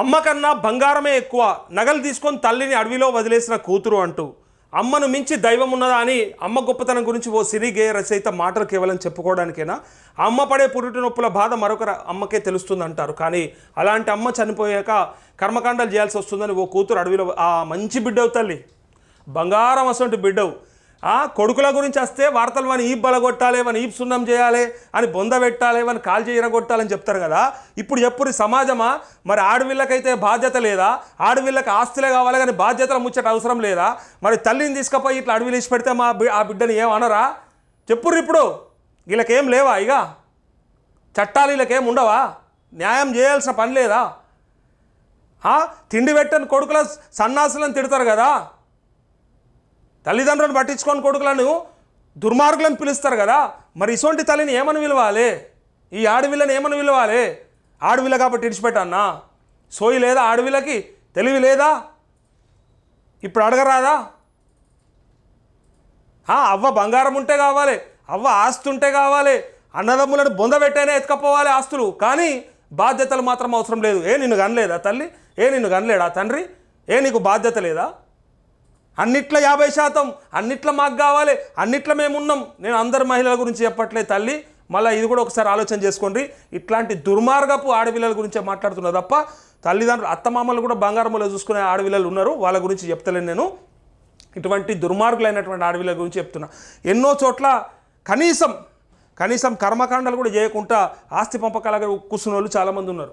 అమ్మకన్నా బంగారమే ఎక్కువ నగలు తీసుకొని తల్లిని అడవిలో వదిలేసిన కూతురు అంటూ. అమ్మను మించి దైవం ఉన్నదా అని అమ్మ గొప్పతనం గురించి ఓ సిరి గేయ రచయిత మాటలు కేవలం చెప్పుకోవడానికేనా? అమ్మ పడే పురుటి నొప్పుల బాధ మరొక అమ్మకే తెలుస్తుంది అంటారు కానీ అలాంటి అమ్మ చనిపోయాక కర్మకాండాలు చేయాల్సి వస్తుందని ఓ కూతురు అడవిలో ఆ మంచి బిడ్డవు తల్లి. బంగారం అసలు బిడ్డవు. ఆ కొడుకుల గురించి వస్తే వార్తలు వాని ఈప్ బలగొట్టాలి వాని ఈప్ సున్నం చేయాలి అని బొంద పెట్టాలి వాని కాల్ చేయరగొట్టాలని చెప్తారు కదా. ఇప్పుడు చెప్పురు సమాజమా? మరి ఆడవిళ్ళకైతే బాధ్యత లేదా? ఆడవిళ్ళకి ఆస్తులే కావాలి కానీ బాధ్యతలు ముచ్చట అవసరం లేదా? మరి తల్లిని తీసుకుపోయి ఇట్లా అడవిలు ఇచ్చి పెడితే మా ఆ బిడ్డని ఏమనరా చెప్పుర్రు ఇప్పుడు. వీళ్ళకేం లేవా ఇక చట్టాలు వీళ్ళకేం ఉండవా? న్యాయం చేయాల్సిన పని లేదా? తిండి పెట్టని కొడుకుల సన్నాసులను తిడతారు కదా? తల్లిదండ్రులను పట్టించుకొని కొడుకులను దుర్మార్గులను పిలుస్తారు కదా. మరి ఇటువంటి తల్లిని ఏమని విలువాలి? ఈ ఆడవిల్లని ఏమని విలువాలి? ఆడవిల్ల కాబట్టి ఇడిచిపెట్టన్నా సోయి లేదా ఆడవిల్లకి? తెలివి లేదా? ఇప్పుడు అడగరాదా? అవ్వ బంగారం ఉంటే కావాలి అవ్వ ఆస్తి ఉంటే కావాలి అన్నదమ్ములను బొందబెట్టేనే ఎత్తుకపోవాలి ఆస్తులు. కానీ బాధ్యతలు మాత్రం అవసరం లేదు. ఏ నిన్ను కనలేదా తల్లి? ఏ నిన్ను కనలేడా తండ్రి? ఏ నీకు బాధ్యత లేదా? అన్నిట్ల యాభై శాతం అన్నిట్ల మాకు కావాలి అన్నిట్ల మేమున్నాం. నేను అందరు మహిళల గురించి చెప్పట్లే తల్లి. మళ్ళీ ఇది కూడా ఒకసారి ఆలోచన చేసుకోండి. ఇట్లాంటి దుర్మార్గపు ఆడపిల్లల గురించే మాట్లాడుతున్నా తప్ప తల్లిదండ్రులు అత్తమామలు కూడా బంగారములో చూసుకునే ఆడపిల్లలు ఉన్నారు. వాళ్ళ గురించి చెప్తలేను నేను. ఇటువంటి దుర్మార్గులైనటువంటి ఆడపిల్లల గురించి చెప్తున్నా. ఎన్నో చోట్ల కనీసం కనీసం కర్మకాండాలు కూడా చేయకుండా ఆస్తి పంపకాల కూర్చున్న వాళ్ళు చాలామంది ఉన్నారు.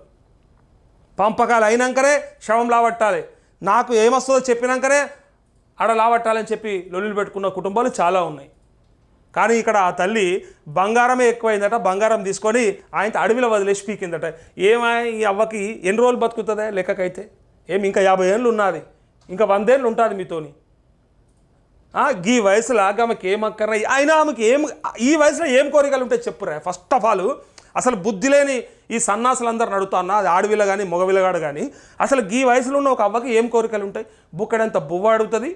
పంపకాలు అయినాకనే శవం లావట్టాలి. నాకు ఏమొస్తుందో చెప్పినాకనే ఆడ లావట్టాలని చెప్పి లొల్లులు పెట్టుకున్న కుటుంబాలు చాలా ఉన్నాయి. కానీ ఇక్కడ ఆ తల్లి బంగారమే ఎక్కువైందట బంగారం తీసుకొని ఆయన అడవిలో వదిలేసి పీకిందట. ఏమై ఈ అవ్వకి ఎన్ని రోజులు బతుకుతుందా లెక్కకైతే? ఏమి ఇంకా యాభై ఏళ్ళు ఉన్నది ఇంకా వందేళ్ళు ఉంటుంది మీతోని. ఈ గీ వయసులో ఆమెకి ఏం అక్కర్రా? అయినా ఆమెకి ఏం ఈ వయసులో ఏం కోరికలు ఉంటాయి చెప్పురా? ఫస్ట్ ఆఫ్ ఆల్ అసలు బుద్ధి లేని ఈ సన్నాసులందరూ నడుతున్నా అది ఆడవిల కానీ మగవిలగాడు కానీ అసలు ఈ వయసులో ఉన్న ఒక అవ్వకి ఏం కోరికలు ఉంటాయి? బుక్కడంత బువ్వ అడుగుతుంది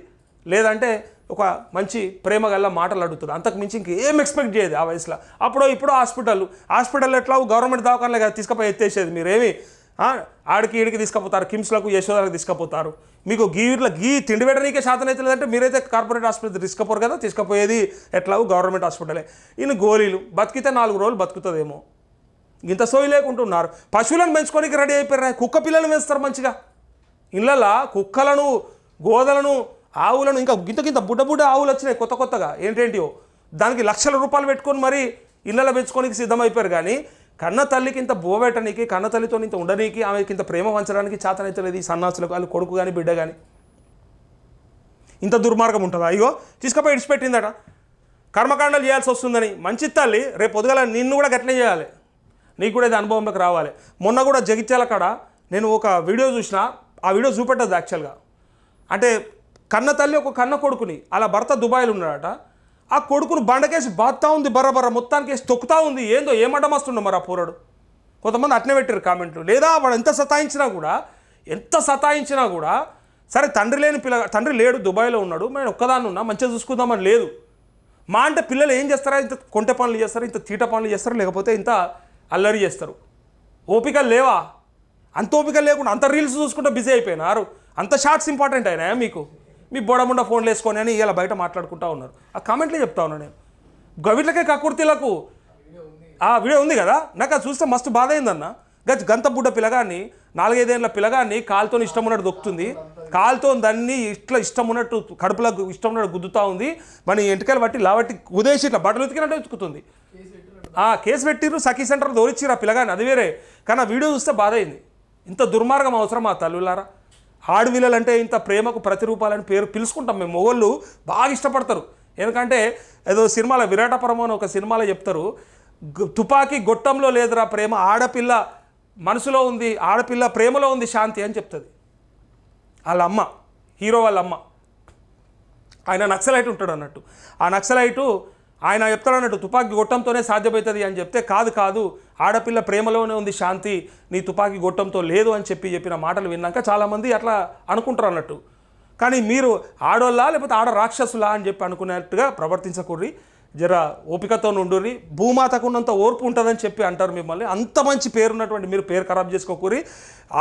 లేదంటే ఒక మంచి ప్రేమ గల్ల మాటలు అడుగుతుంది. అంతకు మించి ఇంక ఏం ఎక్స్పెక్ట్ చేయదు ఆ వయసులో. అప్పుడు ఇప్పుడు హాస్పిటల్. హాస్పిటల్ ఎట్లా గవర్నమెంట్ దవాఖానలే కదా తీసుకుపోయి ఎత్తేసేది మీరేమి? ఆడికి ఈడికి తీసుకుపోతారు కిమ్స్లకు యశోదలకు తీసుకుపోతారు. మీకు గీర్ల గీ తిండి పెట్టడానికే శాతం అయితే లేదంటే మీరైతే కార్పొరేట్ హాస్పిటల్ తీసుకుపోరు కదా తీసుకుపోయేది ఎట్లా గవర్నమెంట్ హాస్పిటలే. ఈయన గోళీలు బతికితే నాలుగు రోజులు బతుకుతుందేమో. ఇంత సోయి లేకుంటున్నారు పశువులను పెంచుకోనికి రెడీ అయిపోయారు కుక్క పిల్లలు పెంచుతారు మంచిగా. ఇళ్ళలా కుక్కలను గోదలను ఆవులను ఇంకా గింత గింత బుడ్డ బుడ్డ ఆవులు వచ్చినాయి కొత్త కొత్తగా. ఏంటేంటివో దానికి లక్షల రూపాయలు పెట్టుకొని మరి ఇళ్ళలో పెంచుకోనికి సిద్ధమైపోయారు కానీ కన్న తల్లికి ఇంత బోవెట్టనీకి కన్న తల్లితో ఇంత ఉండనీకి ఆమెకి ఇంత ప్రేమ వంచడానికి చేతనైతలేదు ఈ సన్నాసులకు వాళ్ళు కొడుకు కానీ బిడ్డ కానీ ఇంత దుర్మార్గం ఉంటుందా? అయ్యో తీసుకుపోయి ఇడిచిపెట్టిందట. కర్మకాండాలు చేయాల్సి వస్తుందని. మంచి తల్లి రేపు పొద్దుగల నిన్ను కూడా గట్లనే చేయాలి. నీకు కూడా ఇది అనుభవంలోకి రావాలి. మొన్న కూడా జగిత్యాల కాడ నేను ఒక వీడియో చూసిన ఆ వీడియో చూపెట్టదు యాక్చువల్గా అంటే కన్న తల్లి ఒక కన్న కొడుకుని అలా భర్త దుబాయ్లో ఉన్నాడట. ఆ కొడుకును బండకేసి బాత్తా ఉంది బర్ర మొత్తానికి వేసి తొక్కుతా ఉంది. ఏందో ఏమంట మస్తుండో మరి ఆ పోరాడు? కొంతమంది అట్నే పెట్టారు కామెంట్లు. లేదా వాడు ఎంత సతాయించినా కూడా ఎంత సతాయించినా కూడా సరే తండ్రి లేని పిల్ల తండ్రి లేడు దుబాయ్లో ఉన్నాడు నేను ఒక్కదాన్ని ఉన్నా మంచిగా చూసుకుందామని లేదు. మా అంటే పిల్లలు ఏం చేస్తారా? ఇంత కొంటె పనులు చేస్తారు? ఇంత తీట పనులు చేస్తారు? లేకపోతే ఇంత అల్లరి చేస్తారు. ఓపిక లేవా? అంత ఓపిక లేకుండా అంత రీల్స్ చూసుకుంటే బిజీ అయిపోయినారు. అంత షార్ట్స్ ఇంపార్టెంట్ అయినాయా మీకు? మీ బోడముండ ఫోన్లు వేసుకొని అని ఇలా బయట మాట్లాడుకుంటా ఉన్నారు. ఆ కామెంట్లే చెప్తా ఉన్నాను నేను. గవిట్లకే కకుర్తీలకు ఆ వీడియో ఉంది కదా? నాకు అది చూస్తే మస్తు బాధ అయిందన్న గజ్ గంత బుడ్డ పిల్లగాన్ని నాలుగైదేళ్ళ పిల్లగాన్ని కాలుతో ఇష్టం ఉన్నట్టు దొక్కుతుంది. కాలుతో దాన్ని ఇట్లా ఇష్టం ఉన్నట్టు కడుపులో ఇష్టం ఉన్నట్టు గుద్దుతా ఉంది. మన ఎంటకాయలు బట్టి లావట్టి ఉదేసి ఇట్లా బట్టలు ఉతికినట్టు ఉతుకుతుంది. ఆ కేసు పెట్టిర్రు సఖీ సెంటర్ దోరిచ్చిరు ఆ పిల్లగాని అది వేరే. కానీ ఆ వీడియో చూస్తే బాధ అయింది ఇంత దుర్మార్గం అవసరం ఆ తల్లులారా? ఆడవిల్లలంటే ఇంత ప్రేమకు ప్రతిరూపాలని పేరు పిలుచుకుంటాం మేము. మొగోళ్ళు బాగా ఇష్టపడతారు. ఎందుకంటే ఏదో సినిమాలో విరాటపురం అని ఒక సినిమాలో చెప్తారు. తుపాకీ గొట్టంలో లేదురా ప్రేమ ఆడపిల్ల మనసులో ఉంది ఆడపిల్ల ప్రేమలో ఉంది శాంతి అని చెప్తుంది. వాళ్ళ అమ్మ హీరో వాళ్ళ అమ్మ ఆయన నక్సలైట్ ఉంటాడు అన్నట్టు. ఆ నక్సలైటు ఆయన చెప్తాడు అన్నట్టు తుపాకీ గొట్టంతోనే సాధ్యమవుతుంది అని చెప్తే కాదు కాదు. ఆడపిల్ల ప్రేమలోనే ఉంది శాంతి నీ తుపాకీ గొట్టంతో లేదు అని చెప్పి చెప్పిన మాటలు విన్నాక చాలామంది అట్లా అనుకుంటారు అన్నట్టు. కానీ మీరు ఆడోళ్ళా లేకపోతే ఆడ రాక్షసులా అని చెప్పి అనుకున్నట్టుగా ప్రవర్తించకూర్రి. జర ఓపికతో ఉండుర్రి భూమాతకు ఉన్నంత ఓర్పు ఉంటుందని చెప్పి అంటారు మిమ్మల్ని. అంత మంచి పేరున్నటువంటి మీరు పేరు ఖరాబ్ చేసుకోకూరి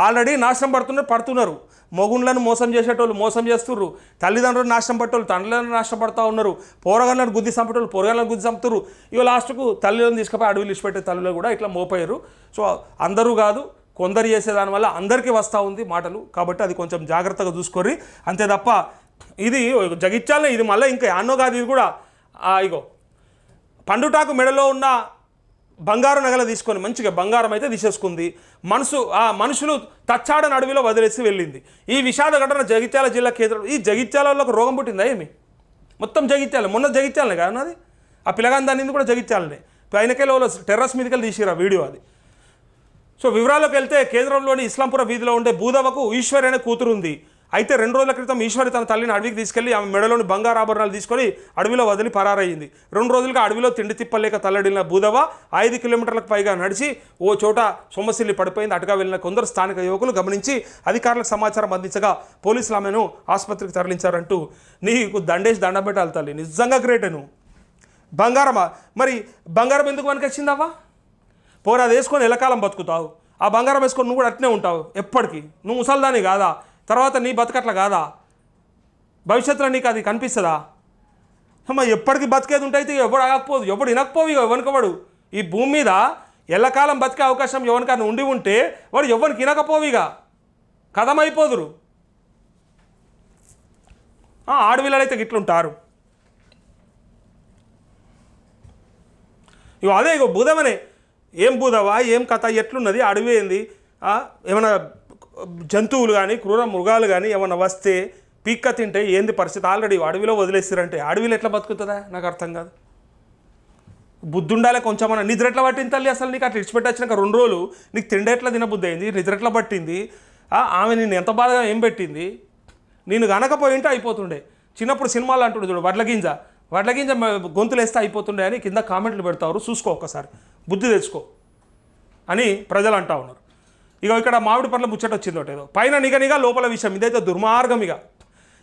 ఆల్రెడీ నాశనం పడుతున్నారు పడుతున్నారు. మొగుళ్ళను మోసం చేసేటోళ్ళు మోసం చేస్తున్నారు తల్లిదండ్రులు నాశనం పట్టేవాళ్ళు తండ్రులను నాశనం పడతా ఉన్నారు. పోరగాళ్ళను గుద్ది చంపేటోళ్ళు పోరగాళ్ళను గుద్ది చంపుతారు ఇక లాస్ట్కు తల్లిలను తీసుకుపోయి అడవిలు ఇచ్చిపెట్టే తల్లిలో కూడా ఇట్లా మోపోయారు. సో అందరూ కాదు కొందరు చేసేదానివల్ల అందరికీ వస్తూ ఉంది మాటలు. కాబట్టి అది కొంచెం జాగ్రత్తగా చూసుకోర్రి. అంతే తప్ప ఇది జగిత్యాలనే ఇది మళ్ళీ ఇంకా అన్నో కాదు ఇది కూడా ఆ, ఇగో పండుటాకు మెడలో ఉన్న బంగారు నగల తీసుకొని మంచిగా బంగారం అయితే తీసేసుకుంది. మనసు ఆ మనుషులు తచ్చాడ అడవిలో వదిలేసి వెళ్ళింది. ఈ విషాద ఘటన జగిత్యాల జిల్లా కేంద్రం ఈ జగిత్యాలలో ఒక రోగం పుట్టిందా ఏమి? మొత్తం జగిత్యాల మొన్న జగిత్యాలనే కదా అది ఆ పిల్లగాని దాని కూడా జగిత్యాలనే. పైనకెళ్ళి టెర్రస్ మీదకెళ్ళి తీసిరా ఆ వీడియో అది. సో వివరాలకు వెళ్తే కేంద్రంలోని ఇస్లాంపుర వీధిలో ఉండే భూదవకు ఈశ్వరి అనే కూతురు ఉంది అయితే రెండు రోజుల క్రితం ఈశ్వరి తన తల్లిని అడవికి తీసుకెళ్ళి ఆమె మెడలోని బంగారు ఆభరణాలు తీసుకొని అడవిలో వదిలి పరారయ్యింది. రెండు రోజులుగా అడవిలో తిండి తిప్పలేక తల్లడిన బూదవ ఐదు కిలోమీటర్లకు పైగా నడిచి ఓ చోట సొమ్మసిల్లి పడిపోయింది. అటుగా వెళ్ళిన కొందరు స్థానిక యువకులు గమనించి అధికారులకు సమాచారం అందించగా పోలీసులు ఆమెను ఆసుపత్రికి తరలించారంటూ నీకు దండేసి దండం పెట్టాలి తల్లి నిజంగా గ్రేటెను బంగారమా? మరి బంగారం ఎందుకు మనకి పోరా అది వేసుకొని ఎలకాలం బతుకుతావు. ఆ బంగారం వేసుకొని నువ్వు కూడా అట్నే ఉంటావు ఎప్పటికీ. నువ్వు ముసల్దాని కాదా? తర్వాత నీ బతకట్ల కాదా? భవిష్యత్తులో నీకు అది కనిపిస్తుందా? అమ్మ ఎప్పటికీ బతికేది ఉంటే ఎవడు ఆగకపోదు. ఎవడు వినకపోవు ఇక ఎవరికవాడు ఈ భూమి మీద ఎల్లకాలం బతికే అవకాశం ఎవరికైనా ఉండి ఉంటే వాడు ఎవరికి వినకపోవు ఇక కథమైపోదురు. ఆడవిళ్ళైతే గిట్లుంటారు. ఇగో అదే ఇగో బుధమనే. ఏం బుధవా? ఏం కథ? ఎట్లున్నది? అడవి ఏంది? ఏమైనా జంతువులు కానీ క్రూర మృగాలు కానీ ఏమైనా వస్తే పీక్క తింటే ఏంది పరిస్థితి? ఆల్రెడీ అడవిలో వదిలేస్తారంటే అడవిలో ఎట్లా బతుకుతుందా? నాకు అర్థం కాదు. బుద్ధి కొంచెం అన్న. నిద్ర ఎట్లా పట్టింది తల్లి అసలు నీకు? అట్లా ఇచ్చిపెట్టి వచ్చినాక రెండు రోజులు నీకు తిండి ఎట్లా తినబుద్ధి అయింది? నిద్ర ఎట్లా పట్టింది? ఆమె నేను ఎంత బాధగా ఏం పెట్టింది? నేను గనకపోయింటే అయిపోతుండే. చిన్నప్పుడు సినిమాలు అంటుండే చూడు వడ్లగింజ గింజ. వడ్ల గింజ గొంతులు వేస్తే అయిపోతుండే అని కింద కామెంట్లు పెడతారు. చూసుకో ఒక్కసారి. బుద్ధి తెచ్చుకో అని ప్రజలు అంటా ఉన్నారు. ఇక ఇక్కడ మామిడి పండ్ల ముచ్చట వచ్చింది ఒకటి ఏదో. పైన నిగ నిగ లోపల విషయం ఇదైతే దుర్మార్గం ఇక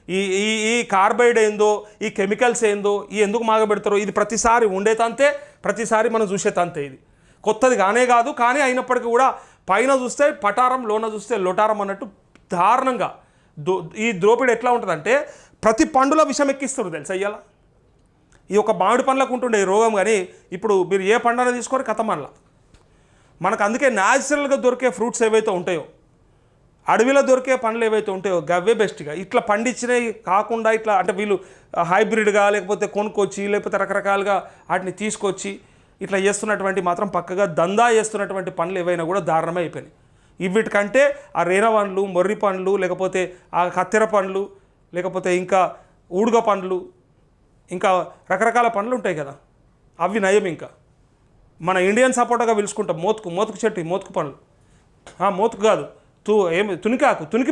ఈ ఈ ఈ కార్బైడ్ ఏందో ఈ కెమికల్స్ ఏందో ఈ ఎందుకు మాగబెడతారో ఇది ప్రతిసారి ఉండేదంతే ప్రతిసారి మనం చూసే తంతే ఇది. కొత్తది కానే కాదు కానీ అయినప్పటికీ కూడా పైన చూస్తే పటారం లోన చూస్తే లొటారం అన్నట్టు దారుణంగా. దో ఈ ద్రోపిడి ఎట్లా ఉంటుందంటే ప్రతి పండులో విషం ఎక్కిస్తారు తెలుసా ఇయ్యాల? ఈ ఒక మామిడి పండ్లకు ఉంటుండే ఈ రోగం కానీ ఇప్పుడు మీరు ఏ పండుగ తీసుకొని కథ మనకు అందుకే న్యాచురల్గా దొరికే ఫ్రూట్స్ ఏవైతే ఉంటాయో అడవిలో దొరికే పండ్లు ఏవైతే ఉంటాయో గవ్వే బెస్ట్గా. ఇట్లా పండించినవి కాకుండా ఇట్లా అంటే వీళ్ళు హైబ్రిడ్గా లేకపోతే కొనుక్కొచ్చి లేకపోతే రకరకాలుగా వాటిని తీసుకొచ్చి ఇట్లా చేస్తున్నటువంటి మాత్రం పక్కగా దందా చేస్తున్నటువంటి పండ్లు ఏవైనా కూడా దారుణమే అయిపోయినాయి. ఇవిటికంటే ఆ రేన పండ్లు మొర్రి పండ్లు లేకపోతే ఆ కత్తెర పండ్లు లేకపోతే ఇంకా ఊడుగ పండ్లు ఇంకా రకరకాల పండ్లు ఉంటాయి కదా అవి నయం ఇంకా. మన ఇండియన్ సపోర్ట్గా పిలుచుకుంటాం. మోతుకు మోతుకు చెట్టు మోతుకు పండ్లు ఆ, మోతుకు కాదు. తు ఏమి తునికాకు తునికి